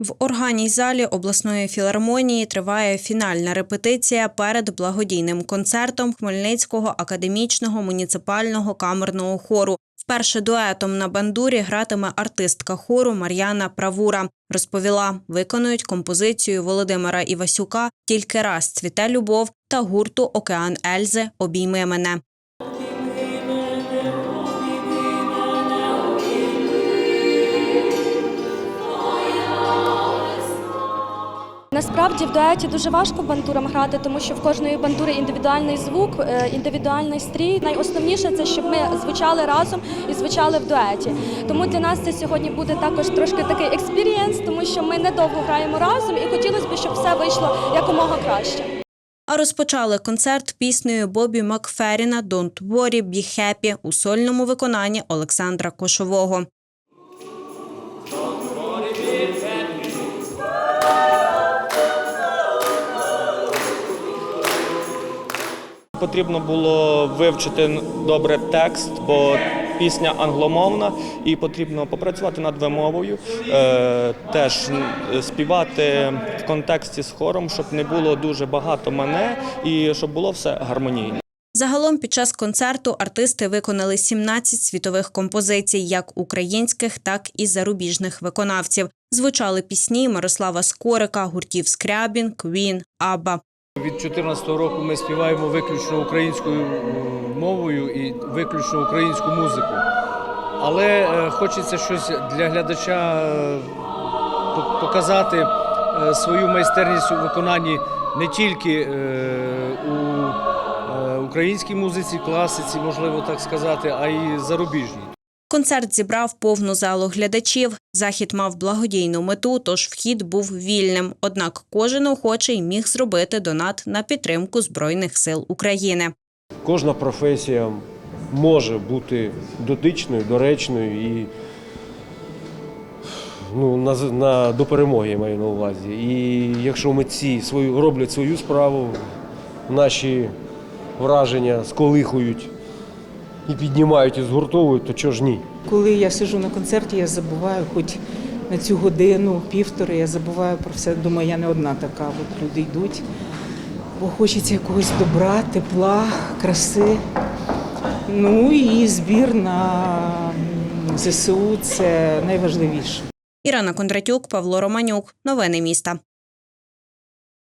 В органній залі обласної філармонії триває фінальна репетиція перед благодійним концертом Хмельницького академічного муніципального камерного хору. Вперше дуетом на бандурі гратиме артистка хору Мар'яна Правура. Розповіла, виконують композицію Володимира Івасюка Тільки раз цвіте любов та гурту Океан Ельзи Обійми мене. Насправді в дуеті дуже важко бандурам грати, тому що в кожної бандури індивідуальний звук, е, індивідуальний стрій. Найосновніше це щоб ми звучали разом і звучали в дуеті. Тому для нас це сьогодні буде також трошки такий експірієнс, тому що ми недовго граємо разом, і хотілося б, щоб все вийшло якомога краще. А розпочали концерт піснею Бобі Макферіна «Don't worry, be happy» у сольному виконанні Олександра Кошового. Потрібно було вивчити добре текст, бо пісня англомовна, і потрібно попрацювати над вимовою, е, теж співати в контексті з хором, щоб не було дуже багато мене і щоб було все гармонійно. Загалом під час концерту артисти виконали 17 світових композицій, як українських, так і зарубіжних виконавців. Звучали пісні Мирослава Скорика, гуртів Скрябін, Квін, Абба. Від 2014 року ми співаємо виключно українською е, мовою і виключно українську музику. Але е, хочеться щось для глядача е, показати свою майстерність у виконанні не тільки у українській музиці, класиці, можливо так сказати, а й зарубіжній. Концерт зібрав повну залу глядачів. Захід мав благодійну мету, тож вхід був вільним. Однак кожен охочий міг зробити донат на підтримку Збройних сил України. Кожна професія може бути дотичною, доречною і ну, на, на, до перемоги я маю на увазі. І якщо митці свою, роблять свою справу, наші враження сколихують і піднімають і згуртовують, то чого ж ні? Коли я сижу на концерті, я забуваю, хоч на цю годину, півтори, я забуваю про все. Думаю, я не одна така. От люди йдуть, бо хочеться якогось добра, тепла, краси. Ну і збір на ЗСУ це найважливіше. Ірина Кондратюк, Павло Романюк. Новини міста.